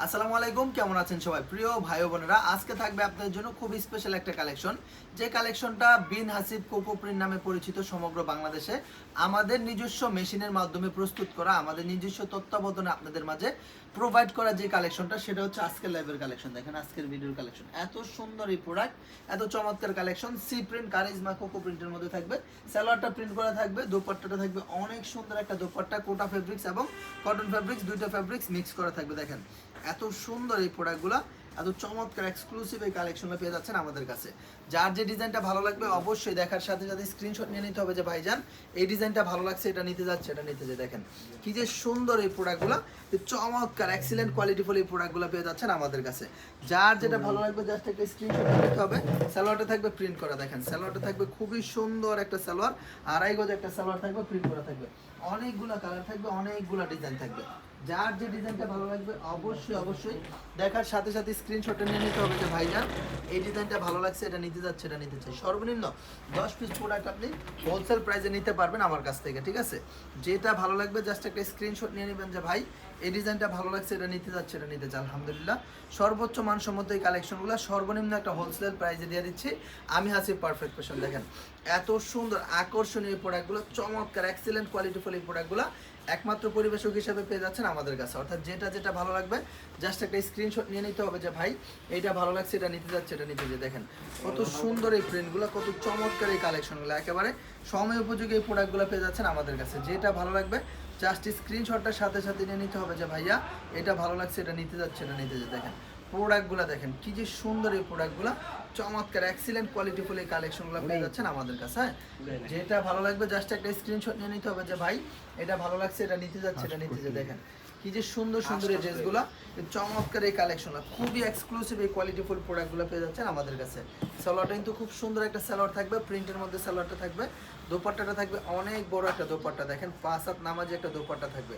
আসসালামু আলাইকুম, কেমন আছেন সবাই? প্রিয় ভাই বোনেরা, আজকে থাকবে আপনাদের জন্য খুব স্পেশাল একটা কালেকশন যে কালেকশনটা বিন হাসিব কোকো প্রিন্ট নামে পরিচিত সমগ্র বাংলাদেশে আমাদের নিজস্ব মেশিনের মাধ্যমে প্রস্তুত করা, আমাদের নিজস্ব তত্ত্বাবধানে আপনাদের মাঝে প্রোভাইড করা যে কালেকশনটা সেটা হচ্ছে আজকের লাইভের কালেকশন দেখেন আজকের ভিডিওর কালেকশন এত সুন্দর এই প্রোডাক্ট এত চমৎকার কালেকশন সি প্রিন্ট কারিজমা কোকো প্রিন্টের মধ্যে থাকবে। স্যালোয়ারটা প্রিন্ট করা থাকবে, দোপাট্টাটা থাকবে, অনেক সুন্দর একটা দোপাট্টা, কোটা ফেব্রিক্স এবং কটন ফেব্রিক্স দুইটা ফেব্রিক্স মিক্স করা থাকবে। দেখেন এত সুন্দর এই প্রোডাক্টগুলো এত চমৎকার এক্সক্লুসিভ এই কালেকশনগুলো পেয়ে যাচ্ছেন আমাদের কাছে। যার যে ডিজাইনটা ভালো লাগবে অবশ্যই দেখার সাথে সাথে স্ক্রিনশট নিয়ে নিতে হবে যে ভাইজান, এই ডিজাইনটা ভালো লাগছে, এটা নিতে যাচ্ছে, এটা নিতে যে দেখেন। কি যে সুন্দর এই প্রোডাক্টগুলো চমৎকার এক্সিলেন্ট কোয়ালিটিফুল এই প্রোডাক্টগুলো পেয়ে যাচ্ছেন আমাদের কাছে। যার যেটা ভালো লাগবে জাস্ট একটা স্ক্রিনশট নিতে হবে। সালোয়ারটা থাকবে প্রিন্ট করা, দেখেন। সালোয়ারটা থাকবে খুবই সুন্দর একটা সালোয়ার, আড়াই গজ একটা সালোয়ার থাকবে প্রিন্ট করা থাকবে। অনেকগুলা কালার থাকবে, অনেকগুলা ডিজাইন থাকবে। যার যে ডিজাইনটা ভালো লাগবে, অবশ্যই অবশ্যই দেখার সাথে সাথে স্ক্রিনশটটা নিয়ে নিতে হবে যে ভাইজান, এই ডিজাইনটা ভালো লাগছে, এটা নিতে যাচ্ছে, এটা নিতে চাই। সর্বনিম্ন দশ পিস প্রোডাক্ট আপনি হোলসেল প্রাইসে নিতে পারবেন আমার কাছ থেকে, ঠিক আছে? যেটা ভালো লাগবে জাস্ট একটা স্ক্রিনশট নিয়ে নেবেন যে, ভাই, এই ডিজাইনটা ভালো লাগছে, এটা নিতে যাচ্ছে, এটা নিতে চাই। আলহামদুলিল্লাহ। সর্বোচ্চ মানসম্মত এই কালেকশনগুলো সর্বনিম্ন একটা হোলসেল প্রাইসে দিয়ে দিচ্ছি। আমি হাসি পারফেক্ট পেশন দেখেন। এত সুন্দর, আকর্ষণীয় প্রোডাক্টগুলো চমৎকার এক্সিলেন্ট কোয়ালিটিফুল এই প্রোডাক্টগুলো একমাত্র পরিবেশক হিসাবে পেয়ে যাচ্ছেন আমাদের কাছে। অর্থাৎ যেটা যেটা ভালো লাগবে জাস্ট একটা স্ক্রিনশট নিয়ে নিতে হবে যে ভাই এটা ভালো লাগছে এটা নিতে যাচ্ছে এটা নিতে যে দেখেন কত সুন্দর এই প্রিন্টগুলো কত চমৎকার এই কালেকশনগুলো একেবারে সময় উপযোগী এই প্রোডাক্টগুলো পেয়ে যাচ্ছেন আমাদের কাছে। যেটা ভালো লাগবে জাস্ট স্ক্রিনশটটার সাথে সাথে নিয়ে নিতে হবে যে ভাইয়া এটা ভালো লাগছে এটা নিতে যাচ্ছে এটা নিতে যে দেখেন প্রোডাক্টগুলো দেখেন কি যে সুন্দর এই প্রোডাক্টগুলো চমৎকার এক্সিলেন্ট কোয়ালিটিফুল এই কালেকশনগুলো পেয়ে যাচ্ছেন আমাদের কাছে হ্যাঁ? যেটা ভালো লাগবে জাস্ট একটা স্ক্রিনশট নিয়ে নিতে হবে যে ভাই এটা ভালো লাগছে এটা নিতে যাচ্ছে এটা নিতে যে দেখেন কি যে সুন্দর সুন্দর এই ড্রেসগুলো চমৎকার এই কালেকশনগুলো খুবই এক্সক্লুসিভ এই কোয়ালিটিফুল প্রোডাক্টগুলো পেয়ে যাচ্ছেন আমাদের কাছে। সালোয়ারটা কিন্তু খুব সুন্দর একটা সালোয়ার থাকবে প্রিন্টের মধ্যে সালোয়ারটা থাকবে দোপাট্টাটা থাকবে অনেক বড় একটা দোপাট্টা। দেখেন পাঁচ হাত নামাজে একটা দোপাট্টা থাকবে।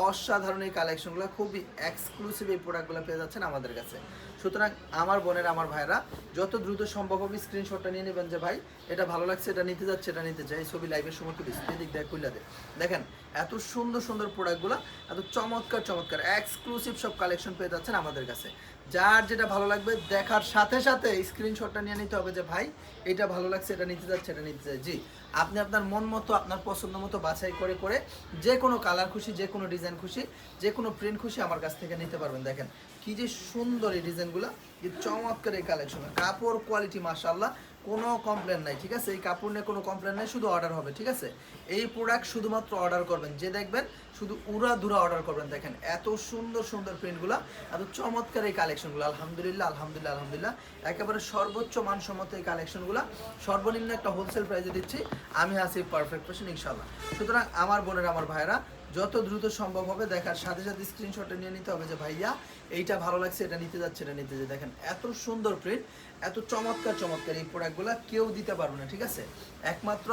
অসাধারণ এই কালেকশনগুলো খুবই এক্সক্লুসিভ এই প্রোডাক্টগুলো পেয়ে যাচ্ছেন আমাদের কাছে। সুতরাং আমার বোনের, আমার ভাইরা যত দ্রুত সম্ভব হবে স্ক্রিনশটটা নিয়ে নেবেন যে, ভাই, এটা ভালো লাগছে, এটা নিতে যাচ্ছে, এটা নিতে চাই ছবি লাইভের সময় তুলিস দিক দেখ দে দেখেন, এত সুন্দর সুন্দর প্রোডাক্টগুলো এত চমৎকার চমৎকার এক্সক্লুসিভ সব কালেকশন পেয়ে যাচ্ছেন আমাদের কাছে। যার যেটা ভালো লাগবে, দেখার সাথে সাথে স্ক্রিনশটটা নিয়ে নিতে হবে যে, ভাই, এটা ভালো লাগছে, এটা নিতে যাচ্ছে, এটা নিতে চাই জি, আপনি আপনার মন মতো, আপনার পছন্দ মতো বাছাই করে করে যে কোনো কালার খুশি, যে কোনো ডিজাইন খুশি, যে কোনো প্রিন্ট খুশি আমার কাছ থেকে নিতে পারবেন। দেখেন কি যে সুন্দর এই ডিজাইনগুলো। কি চমৎকার এই কালেকশন কাপড় কোয়ালিটি মাশাল্লাহ কোনো কমপ্লেন নাই, ঠিক আছে? এই কাপড় নিয়ে কোনো কমপ্লেন নাই, শুধু অর্ডার হবে, ঠিক আছে? এই প্রোডাক্ট শুধুমাত্র অর্ডার করবেন, যে দেখবেন শুধু উড়া দুরা অর্ডার করবেন, দেখেন। এত সুন্দর সুন্দর প্রিন্টগুলো এত চমৎকার এই কালেকশনগুলো আলহামদুলিল্লাহ আলহামদুলিল্লাহ আলহামদুলিল্লাহ। একেবারে সর্বোচ্চ মানসম্মত এই কালেকশনগুলো সর্বনিম্ন একটা হোলসেল প্রাইসে দিচ্ছি, আমি আছি পারফেক্ট পেশন ইনশাল্লাহ সুতরাং আমার বোনের, আমার ভাইরা যত দ্রুত সম্ভব হবে, দেখার সাথে সাথে স্ক্রিনশটটা নিয়ে নিতে হবে যে, ভাইয়া, এইটা ভালো লাগছে, এটা নিতে যাচ্ছে, এটা নিতে যাচ্ছে। দেখেন, এত সুন্দর প্রিন্ট এত চমৎকার চমৎকার এই প্রোডাক্টগুলো কেউ দিতে পারবে না, ঠিক আছে? একমাত্র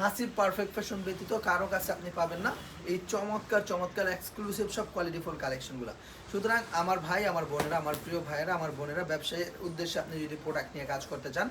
হাসির পারফেক্ট ফ্যাশন ব্যতীত কারও কাছে আপনি পাবেন না এই চমৎকার চমৎকার এক্সক্লুসিভ সব কোয়ালিটিফুল কালেকশনগুলো সুতরাং আমার ভাই, আমার বোনেরা, আমার প্রিয় ভাইয়েরা, আমার বোনেরা ব্যবসায়ের উদ্দেশ্যে আপনি যদি প্রোডাক্ট নিয়ে কাজ করতে চান,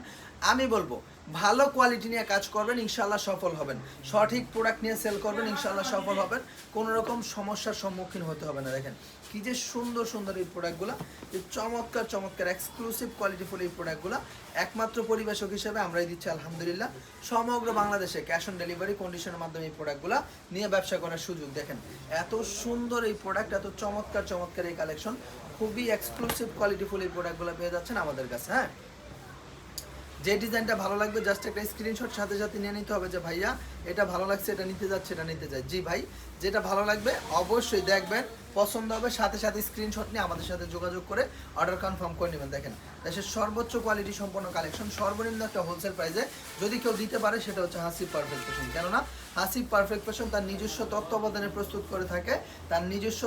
আমি বলব ভালো কোয়ালিটি নিয়ে কাজ করবেন ইনশাল্লাহ সফল হবেন। সঠিক প্রোডাক্ট নিয়ে সেল করবেন ইনশাল্লাহ সফল হবেন। কোনো রকম সমস্যার সম্মুখীন হতে হবে না। দেখেন, কি যে সুন্দর সুন্দর এই প্রোডাক্টগুলো যে চমৎকার চমৎকার এক্সক্লুসিভ কোয়ালিটিফুল এই প্রোডাক্টগুলো একমাত্র পরিবেশক হিসেবে আমরাই দিচ্ছি, আলহামদুলিল্লাহ। সমগ্র বাংলাদেশে ক্যাশ অন ডেলিভারি কন্ডিশনের মাধ্যমে এই প্রোডাক্টগুলো নিয়ে ব্যবসা করার সুযোগ। দেখেন, এত সুন্দর এই প্রোডাক্ট এত চমৎকার চমৎকার এই কালেকশন খুবই এক্সক্লুসিভ কোয়ালিটিফুল এই প্রোডাক্টগুলো পেয়ে যাচ্ছেন আমাদের কাছে হ্যাঁ? যে ডিজাইনটা ভালো লাগবে জাস্ট একটা স্ক্রিনশট সাথে সাথে নিয়ে নিতে হবে যে, ভাইয়া, এটা ভালো লাগছে, এটা নিতে যাচ্ছে, এটা নিতে চাই। জি ভাই, যেটা ভালো লাগবে অবশ্যই দেখবেন। পছন্দ হবে, সাথে সাথে স্ক্রিনশট নিয়ে আমাদের সাথে যোগাযোগ করে অর্ডার কনফার্ম করে নেবেন। দেখেন, দেশের সর্বোচ্চ কোয়ালিটি সম্পন্ন কালেকশন সর্বনিম্ন একটা হোলসেল প্রাইসে যদি কেউ দিতে পারে, সেটা হচ্ছে হাসিব পারফেক্ট ফ্যাশন কেননা, হাসিব পারফেক্ট ফ্যাশন তার নিজস্ব তত্ত্বাবধানে প্রস্তুত করে থাকে, তার নিজস্ব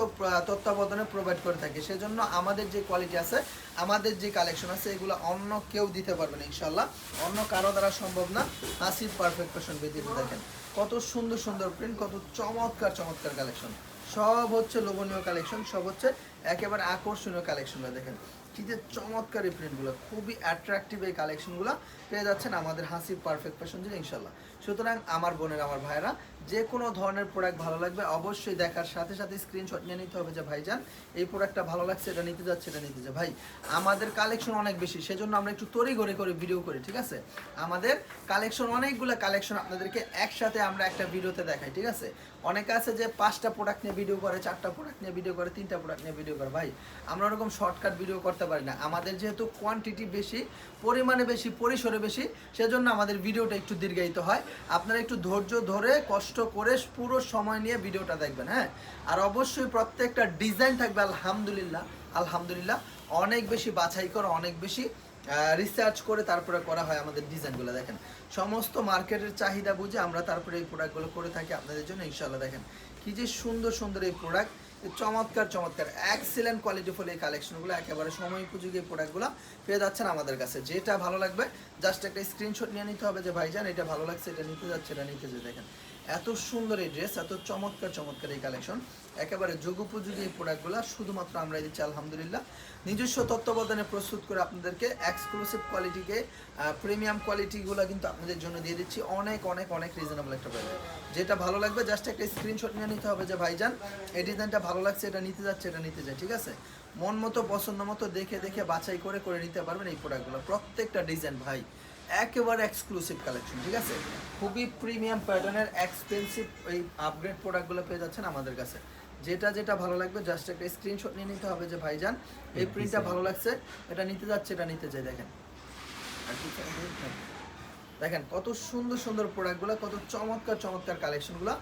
তত্ত্বাবধানে প্রোভাইড করে থাকে। সেজন্য আমাদের যে কোয়ালিটি আছে, আমাদের যে কালেকশন আছে, এগুলো অন্য কেউ দিতে পারবে না ইনশাল্লাহ অন্য কারও দ্বারা সম্ভব না হাসিব পারফেক্ট ফ্যাশন ব্যতীত দেখেন, কত সুন্দর সুন্দর প্রিন্ট কত চমৎকার চমৎকার কালেকশন সব হচ্ছে লোভনীয় কালেকশন সব হচ্ছে একেবারে আকর্ষণীয় কালেকশনগুলো দেখেন। কি যে চমৎকার এই প্রিন্টগুলো খুবই অ্যাট্রাকটিভ এই কালেকশনগুলো পেয়ে যাচ্ছেন আমাদের হাসি পারফেক্ট ফ্যাশন ইনশাল্লাহ সুতরাং আমার বোনের, আমার ভাইরা যে কোনো ধরনের প্রোডাক্ট ভালো লাগবে, অবশ্যই দেখার সাথে সাথে স্ক্রিনশট নিয়ে নিতে হবে যে, ভাইজান, এই প্রোডাক্টটা ভালো লাগছে, এটা নিতে যাচ্ছে, এটা নিতে যাচ্ছে। ভাই, আমাদের কালেকশন অনেক বেশি, সেজন্য আমরা একটু তরি করে করে ভিডিও করি, ঠিক আছে? আমাদের কালেকশন অনেকগুলো কালেকশন আপনাদেরকে একসাথে আমরা একটা ভিডিওতে দেখাই, ঠিক আছে? অনেকে আছে যে, পাঁচটা প্রোডাক্ট নিয়ে ভিডিও করে, চারটা প্রোডাক্ট নিয়ে ভিডিও করে, তিনটা প্রোডাক্ট নিয়ে ভিডিও করে। ভাই, আমরা ওরকম শর্টকাট ভিডিও করতে পারি না। আমাদের যেহেতু কোয়ান্টিটি বেশি, পরিমাণে বেশি, পরিসরে বেশি, সেজন্য আমাদের ভিডিওটা একটু দীর্ঘায়িত হয়। আপনারা একটু ধৈর্য ধরে, কষ্ট করে পুরো সময় নিয়ে ভিডিওটা দেখবেন হ্যাঁ? আর অবশ্যই প্রত্যেকটা ডিজাইন থাকবে, আলহামদুলিল্লাহ আলহামদুলিল্লাহ। অনেক বেশি বাছাই করা, অনেক বেশি রিসার্চ করে তারপরে করা হয় আমাদের ডিজাইনগুলো, দেখেন। সমস্ত মার্কেটের চাহিদা বুঝে আমরা তারপরে এই প্রোডাক্টগুলো করে থাকি আপনাদের জন্য ইনশাল্লাহ দেখেন। কি যে সুন্দর সুন্দর এই প্রোডাক্ট চমৎকার চমৎকার এক্সিলেন্ট কোয়ালিটি ফুল এই কালেকশনগুলো একেবারে সময় উপযোগী প্রোডাক্টগুলো পেয়ে যাচ্ছেন আমাদের কাছে। যেটা ভালো লাগবে জাস্ট একটা স্ক্রিনশট নিয়ে নিতে হবে যে, ভাইজান, এটা ভালো লাগছে, এটা নিতে যাচ্ছে এটা নিতে যে দেখেন এত সুন্দর এই ড্রেস এত চমৎকার চমৎকার এই কালেকশন একেবারে যুগোপযোগী এই প্রোডাক্টগুলো শুধুমাত্র আমরা দিচ্ছি, আলহামদুলিল্লাহ। নিজস্ব তত্ত্বাবধানে প্রস্তুত করে আপনাদেরকে এক্সক্লুসিভ কোয়ালিটিকে প্রিমিয়াম কোয়ালিটিগুলো কিন্তু আপনাদের জন্য দিয়ে দিচ্ছি। অনেক অনেক অনেক রিজনেবল একটা প্রাইসে যেটা ভালো লাগবে জাস্ট একটা স্ক্রিনশট নিয়ে নিতে হবে যে, ভাইজান, এই ডিজাইনটা ভালো লাগছে, এটা নিতে যাচ্ছে, এটা নিতে যায় ঠিক আছে? মন মতো, পছন্দ মতো দেখে দেখে বাছাই করে করে নিতে পারবেন এই প্রোডাক্টগুলো প্রত্যেকটা ডিজাইন, ভাই। একেবারে এক্সক্লুসিভ কালেকশন ঠিক আছে? খুবই প্রিমিয়াম প্যাটার্নের এক্সপেন্সিভ এই আপগ্রেড প্রোডাক্টগুলো পেয়ে যাচ্ছেন আমাদের কাছে। যেটা যেটা ভালো লাগবে জাস্ট একটা স্ক্রিনশট নিয়ে নিতে হবে যে ভাইজান এই প্রিন্টটা ভালো লাগছে এটা নিতে যাচ্ছে এটা নিতে চাই দেখেন। দেখেন। কত সুন্দর সুন্দর প্রোডাক্টগুলো কত চমৎকার চমৎকার কালেকশনগুলো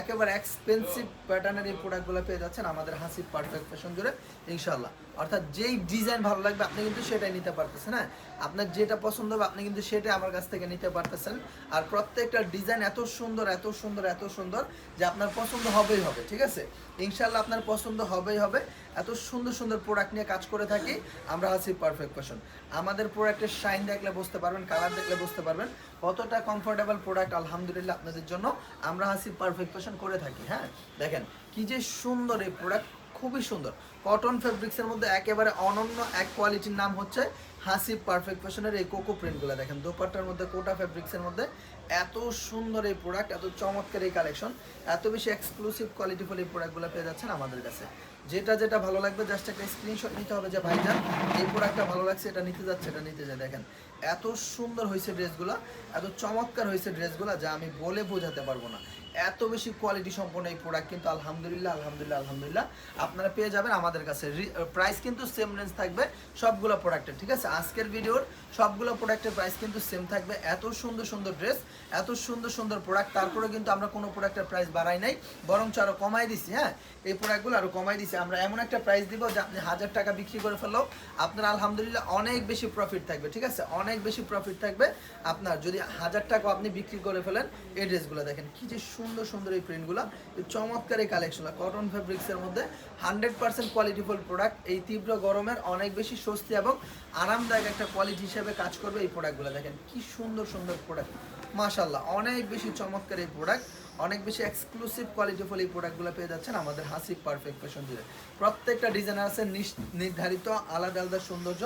একেবারে এক্সপেন্সিভ প্যাটার্নের এই প্রোডাক্টগুলো পেয়ে যাচ্ছেন আমাদের হাসি পারফেক্ট ফ্যাশন জুড়ে ইনশাল্লাহ অর্থাৎ যেই ডিজাইন ভালো লাগবে আপনি কিন্তু সেটাই নিতে পারতেছেন হ্যাঁ? আপনার যেটা পছন্দ হবে আপনি কিন্তু সেটাই আমার কাছ থেকে নিতে পারতেছেন। আর প্রত্যেকটা ডিজাইন এত সুন্দর এত সুন্দর এত সুন্দর যে আপনার পছন্দ হবেই হবে, ঠিক আছে? ইনশাল্লাহ আপনার পছন্দ হবেই হবে। এত সুন্দর সুন্দর প্রোডাক্ট নিয়ে কাজ করে থাকি, আমরা আছি পারফেক্ট ফ্যাশন আমাদের প্রোডাক্টের শাইন দেখলে বুঝতে পারবেন কালার দেখলে বুঝতে পারবেন, কতটা কমফোর্টেবল প্রোডাক্ট আলহামদুলিল্লাহ আপনাদের জন্য আমরা হাসি পারফেক্ট ফ্যাশন করে থাকি হ্যাঁ? দেখেন, কি যে সুন্দর এই প্রোডাক্ট খুবই সুন্দর। কটন ফেব্রিক্সের মধ্যে একেবারে অনন্য এক কোয়ালিটির নাম হচ্ছে হাসি পারফেক্ট ফ্যাশনের এই কোকো প্রিন্টগুলো দেখেন। দোপাট্টার মধ্যে কোটা ফেব্রিক্সের মধ্যে এত সুন্দর এই প্রোডাক্ট এত চমৎকার এই কালেকশন এত বেশি এক্সক্লুসিভ কোয়ালিটিফুল এই প্রোডাক্টগুলো পেয়ে যাচ্ছেন আমাদের কাছে। যেটা যেটা ভালো লাগবে জাস্ট একটা স্ক্রিনশট নিতে হবে যে ভাইজান, এই প্রোডাক্টটা ভালো লাগছে, এটা নিতে যাচ্ছে, এটা নিতে যায়। দেখেন, এত সুন্দর হয়েছে ড্রেসগুলো এত চমৎকার হয়েছে ড্রেসগুলো যা আমি বলে বোঝাতে পারব না। এত বেশি কোয়ালিটি সম্পন্ন এই প্রোডাক্ট কিন্তু আলহামদুলিল্লাহ আলহামদুলিল্লাহ আলহামদুলিল্লাহ আপনারা পেয়ে যাবেন আমাদের কাছে। প্রাইস কিন্তু সেম রেঞ্জ থাকবে সবগুলো প্রোডাক্টের ঠিক আছে? আজকের ভিডিওর সবগুলো প্রোডাক্টের প্রাইস কিন্তু সেম থাকবে। এত সুন্দর সুন্দর ড্রেস এত সুন্দর সুন্দর প্রোডাক্ট তারপরে কিন্তু আমরা কোনো প্রোডাক্টের প্রাইস বাড়াই নাই, বরঞ্চ আরও কমাই দিছি হ্যাঁ? এই প্রোডাক্টগুলো আরও কমাই দিছি। আমরা এমন একটা প্রাইস দিব যে আপনি হাজার টাকা বিক্রি করে ফেললেও আপনার আলহামদুলিল্লাহ অনেক বেশি প্রফিট থাকবে, ঠিক আছে? অনেক বেশি প্রফিট থাকবে আপনার যদি হাজার টাকা আপনি বিক্রি করে ফেলেন এই ড্রেসগুলো দেখেন। কি যে সুন্দর সুন্দর এই প্রিন্টগুলো চমৎকার এই কালেকশনগুলো কটন ফেব্রিক্সের মধ্যে হান্ড্রেড পার্সেন্ট কোয়ালিটিফুল প্রোডাক্ট এই তীব্র গরমের অনেক বেশি স্বস্তি এবং আরামদায়ক একটা কোয়ালিটি হিসেবে কাজ করবে এই প্রোডাক্টগুলো দেখেন কি সুন্দর সুন্দর প্রোডাক্ট মাশাল্লাহ অনেক বেশি চমৎকার এই প্রোডাক্ট অনেক বেশি এক্সক্লুসিভ কোয়ালিটি কোয়ালিটিফুল এই প্রোডাক্টগুলো পেয়ে যাচ্ছেন আমাদের হাসি পারফেক্ট ফ্যাশন জুড়ে প্রত্যেকটা ডিজাইনার আছে নির্ধারিত আলাদা আলাদা সৌন্দর্য,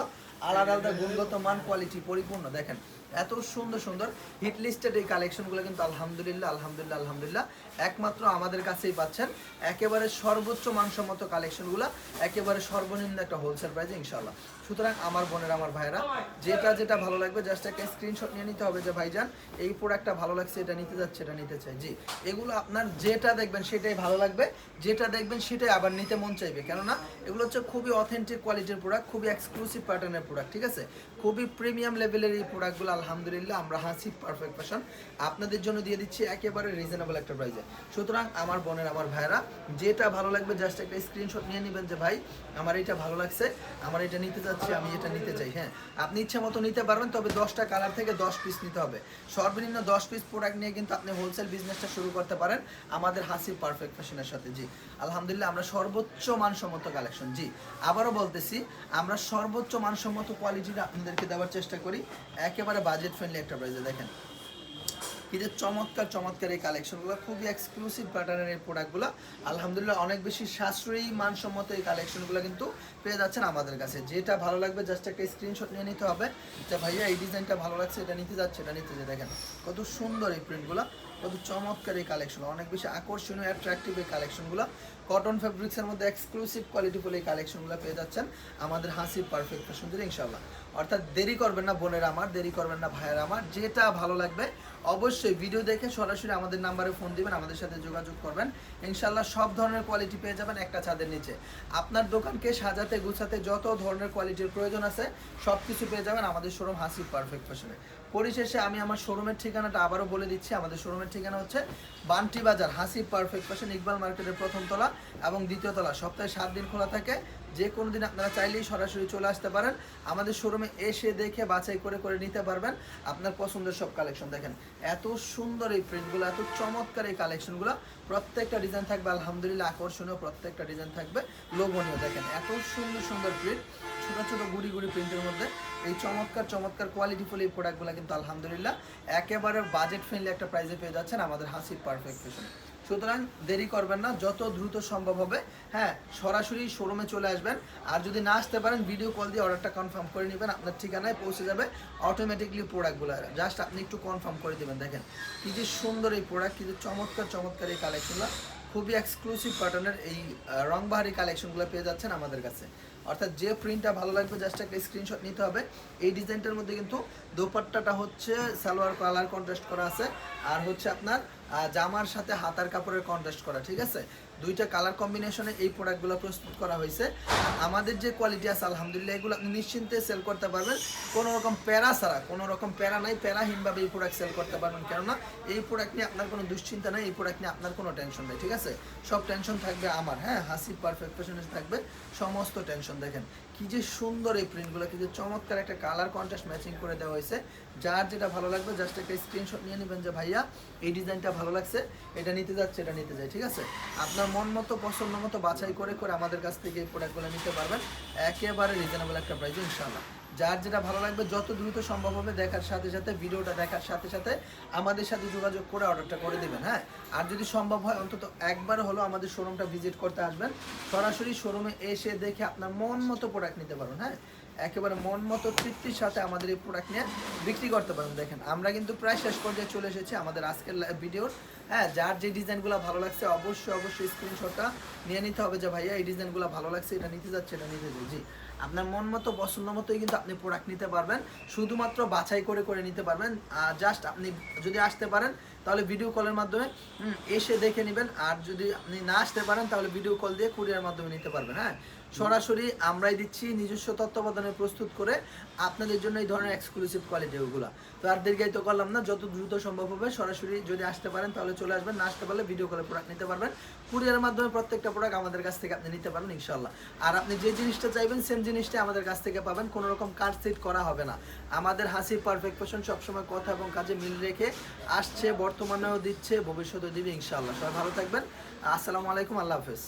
আলাদা আলাদা গুণগত মান কোয়ালিটি পরিপূর্ণ। দেখেন, এত সুন্দর সুন্দর হিট লিস্টেড এই কালেকশনগুলো কিন্তু আলহামদুলিল্লাহ আলহামদুলিল্লাহ আলহামদুলিল্লাহ। একমাত্র আমাদের কাছেই পাচ্ছেন একেবারে সর্বোচ্চ মানসম্মত কালেকশনগুলো, একেবারে সর্বনিম্ন একটা হোলসেল প্রাইসে ইনশাল্লাহ সুতরাং আমার বোনের, আমার ভাইরা যেটা যেটা ভালো লাগবে জাস্ট একটা স্ক্রিনশট নিয়ে নিতে হবে যে, ভাইজান, এই প্রোডাক্টটা ভালো লাগছে, এটা নিতে যাচ্ছে, এটা নিতে চাই। জি, এগুলো আপনার যেটা দেখবেন সেটাই ভালো লাগবে, যেটা দেখবেন সেটাই আবার নিতে মন চাইবে। কেননা এগুলো হচ্ছে খুবই অথেন্টিক কোয়ালিটির প্রোডাক্ট খুবই এক্সক্লুসিভ প্যাটার্নের প্রোডাক্ট ঠিক আছে? খুবই প্রিমিয়াম লেভেলের এই প্রোডাক্টগুলো আলহামদুলিল্লাহ, আমরা হাসি পারফেক্ট ফ্যাশন আপনাদের জন্য দিয়ে দিচ্ছি একেবারে রিজনেবল একটা প্রাইসে সুতরাং আমার বোনের, আমার ভাইরা যেটা ভালো লাগবে জাস্ট একটা স্ক্রিনশট নিয়ে নেবেন যে, ভাই, আমার এটা ভালো লাগছে, আমার এটা নিতে যাচ্ছি আমি এটা নিতে চাই। হ্যাঁ আপনি ইচ্ছা মতো নিতে পারবেন, তবে দশটা কালার থেকে দশ পিস নিতে হবে। সর্বনিম্ন দশ পিস প্রোডাক্ট নিয়ে কিন্তু আপনি হোলসেল বিজনেসটা শুরু করতে পারেন, আমাদের হাসি পারফেক্ট ফ্যাশনের সাথে। জি, আলহামদুলিল্লাহ, আমরা সর্বোচ্চ মানসম্মত কালেকশন জি, আবারও বলতেছি, আমরা সর্বোচ্চ মানসম্মত কোয়ালিটিটা আপনাদেরকে দেওয়ার চেষ্টা করি, একেবারে বাজেট ফ্রেন্ডলি একটা প্রাইসে দেখেন কি যে চমৎকার চমৎকার এই কালেকশনগুলো খুবই এক্সক্লুসিভ প্যাটার্নের এই প্রোডাক্টগুলো আলহামদুলিল্লাহ অনেক বেশি সাশ্রয়ী, মানসম্মত এই কালেকশনগুলো কিন্তু পেয়ে যাচ্ছেন আমাদের কাছে। যেটা ভালো লাগবে জাস্ট একটা স্ক্রিনশট নিয়ে নিতে হবে। যে ভাইয়া, এই ডিজাইনটা ভালো লাগছে, এটা নিতে যাচ্ছে, এটা নিতে যে দেখেন। কত সুন্দর এই প্রিন্টগুলো কত চমৎকার এই কালেকশন অনেক বেশি আকর্ষণীয় অ্যাট্রাকটিভ এই কালেকশনগুলো কটন ফেব্রিক্সের মধ্যে এক্সক্লুসিভ কোয়ালিটিফুল এই কালেকশনগুলো পেয়ে যাচ্ছেন আমাদের হাসি পারফেক্ট ফ্যাশন ইনশাল্লাহ অর্থাৎ দেরি করবেন না বোনের আমার, দেরি করবেন না ভাইয়ের আমার, যেটা ভালো লাগবে অবশ্যই ভিডিও দেখে সরাসরি আমাদের নাম্বারে ফোন দিবেন, আমাদের সাথে যোগাযোগ করবেন। ইনশাল্লাহ সব ধরনের কোয়ালিটি পেয়ে যাবেন একটা ছাদের নিচে। আপনার দোকানকে সাজাতে গুছাতে যত ধরনের কোয়ালিটির প্রয়োজন আছে সব কিছু পেয়ে যাবেন আমাদের শোরুম হাসি পারফেক্ট ফ্যাশনে পরিশেষে আমি আমার শোরুমের ঠিকানাটা আবারও বলে দিচ্ছি, আমাদের শোরুমের ঠিকানা হচ্ছে বান্টি বাজার হাসি পারফেক্ট ফ্যাশন ইকবাল মার্কেটের প্রথম তলা এবং দ্বিতীয় তলা। সপ্তাহে সাত দিন খোলা থাকে যে কোনো দিন আপনারা চাইলেই সরাসরি চলে আসতে পারেন। আমাদের শোরুমে এসে দেখে বাছাই করে করে নিতে পারবেন। আপনার পছন্দের সব কালেকশন দেখেন। এত সুন্দর এই প্রিন্টগুলো এত চমৎকার এই কালেকশনগুলো প্রত্যেকটা ডিজাইন থাকবে, আলহামদুলিল্লাহ, আকর্ষণীয় প্রত্যেকটা ডিজাইন থাকবে। লোভনীয় দেখেন, এত সুন্দর সুন্দর প্রিন্ট ছোট, ছোটো, গুড়ি গুড়ি প্রিন্টের মধ্যে। এই চমৎকার চমৎকার কোয়ালিটিফুল এই প্রোডাক্টগুলো কিন্তু আলহামদুলিল্লাহ একেবারে বাজেট ফ্রেন্ডলি একটা প্রাইসে পেয়ে যাচ্ছেন আমাদের হাসির পারফেক্ট সুতরাং দেরি করবেন না, যত দ্রুত সম্ভব হবে। হ্যাঁ সরাসরি শোরুমে চলে আসবেন। আর যদি না আসতে পারেন ভিডিও কল দিয়ে অর্ডারটা কনফার্ম করে নেবেন, আপনার ঠিকানায় পৌঁছে যাবে অটোমেটিকলি প্রোডাক্টগুলো জাস্ট আপনি একটু কনফার্ম করে দেবেন, দেখেন। কি যে সুন্দর এই প্রোডাক্ট কিন্তু চমৎকার চমৎকার এই কালেকশনগুলো খুবই এক্সক্লুসিভ প্যাটার্নের এই রংবাহারি কালেকশনগুলো পেয়ে যাচ্ছেন আমাদের কাছে। অর্থাৎ যে প্রিন্টটা ভালো লাগবে জাস্ট একটা স্ক্রিনশট নিতে হবে। এই ডিজাইনটার মধ্যে কিন্তু দোপাট্টাটা হচ্ছে, সালোয়ার কালার কন্ট্রাস্ট করা আছে। আর হচ্ছে আপনার জামার সাথে হাতার কাপড়ের কন্ট্রাস্ট করা, ঠিক আছে? দুইটা কালার কম্বিনেশনে এই প্রোডাক্টগুলো প্রস্তুত করা হয়েছে। আমাদের যে কোয়ালিটি আছে, আলহামদুলিল্লাহ, এগুলো আপনি নিশ্চিন্তে সেল করতে পারবেন। কোনো রকম প্যারা ছাড়া, কোনো রকম প্যারা নাই প্যারাহীনভাবে এই প্রোডাক্ট সেল করতে পারবেন। কেননা, এই প্রোডাক্ট নিয়ে আপনার কোনো দুশ্চিন্তা নেই, এই প্রোডাক্ট নিয়ে আপনার কোনো টেনশন নেই, ঠিক আছে? সব টেনশন থাকবে আমার হ্যাঁ? হাসি পারফেক্ট থাকবে, সমস্ত টেনশন দেখেন। কি যে সুন্দর এই প্রিন্টগুলো কি যে চমৎকার একটা কালার কন্ট্রাস্ট ম্যাচিং করে দেওয়া হয়েছে। যার যেটা ভালো লাগবে জাস্ট একটা স্ক্রিনশট নিয়ে নেবেন যে, ভাইয়া, এই ডিজাইনটা ভালো লাগছে, এটা নিতে যাচ্ছে, এটা নিতে যায় ঠিক আছে? আপনার মন মতো, পছন্দ মতো বাছাই করে করে আমাদের কাছ থেকে এই প্রোডাক্টগুলো নিতে পারবেন। একেবারে রিজনেবল একটা প্রাইস ইনশাল্লাহ যার যেটা ভালো লাগবে, যত দ্রুত সম্ভব হবে দেখার সাথে সাথে, ভিডিওটা দেখার সাথে সাথে আমাদের সাথে যোগাযোগ করে অর্ডারটা করে দেবেন হ্যাঁ? আর যদি সম্ভব হয়, অন্তত একবার হলো আমাদের শোরুমটা ভিজিট করতে আসবেন। সরাসরি শোরুমে এসে দেখে আপনার মন মতো প্রোডাক্ট নিতে পারবেন হ্যাঁ? একেবারে মন মতো তৃপ্তির সাথে আমাদের এই প্রোডাক্ট নিয়ে বিক্রি করতে পারেন দেখেন। আমরা কিন্তু প্রায় শেষ পর্যায়ে চলে এসেছি আমাদের আজকের ভিডিওর হ্যাঁ? যার যে ডিজাইনগুলো ভালো লাগছে, অবশ্যই অবশ্যই স্ক্রিনশটটা নিয়ে নিতে হবে যে, ভাইয়া, এই ডিজাইনগুলো ভালো লাগছে, এটা নিতে যাচ্ছে, এটা নিতে যাই জি। আপনার মন মতো, পছন্দ মতোই কিন্তু আপনি প্রোডাক্ট নিতে পারবেন। শুধুমাত্র বাছাই করে করে নিতে পারবেন। জাস্ট আপনি যদি আসতে পারেন, তাহলে ভিডিও কলের মাধ্যমে এসে দেখে নেবেন। আর যদি আপনি না আসতে পারেন, তাহলে ভিডিও কল দিয়ে কুরিয়ার মাধ্যমে নিতে পারবেন হ্যাঁ? সরাসরি আমরাই দিচ্ছি নিজস্ব তত্ত্বাবধানে প্রস্তুত করে আপনাদের জন্য এই ধরনের এক্সক্লুসিভ কোয়ালিটি ওগুলো। তো আর দীর্ঘায়িত করলাম না, যত দ্রুত সম্ভব হবে সরাসরি যদি আসতে পারেন তাহলে চলে আসবেন, না আসতে পারলে ভিডিও কলে প্রোডাক্ট নিতে পারবেন। কুরিয়ারের মাধ্যমে প্রত্যেকটা প্রোডাক্ট আমাদের কাছ থেকে আপনি নিতে পারবেন ইনশাল্লাহ আর আপনি যে জিনিসটা চাইবেন সেম জিনিসটা আমাদের কাছ থেকে পাবেন, কোনো রকম কার্ড সিট করা হবে না। আমাদের হাসি পারফেক্ট পেশন সবসময় কথা এবং কাজে মিল রেখে আসছে, বর্তমানেও দিচ্ছে, ভবিষ্যতেও দিবে ইনশাল্লাহ সবাই ভালো থাকবেন। আসসালামু আলাইকুম, আল্লাহ হাফেজ।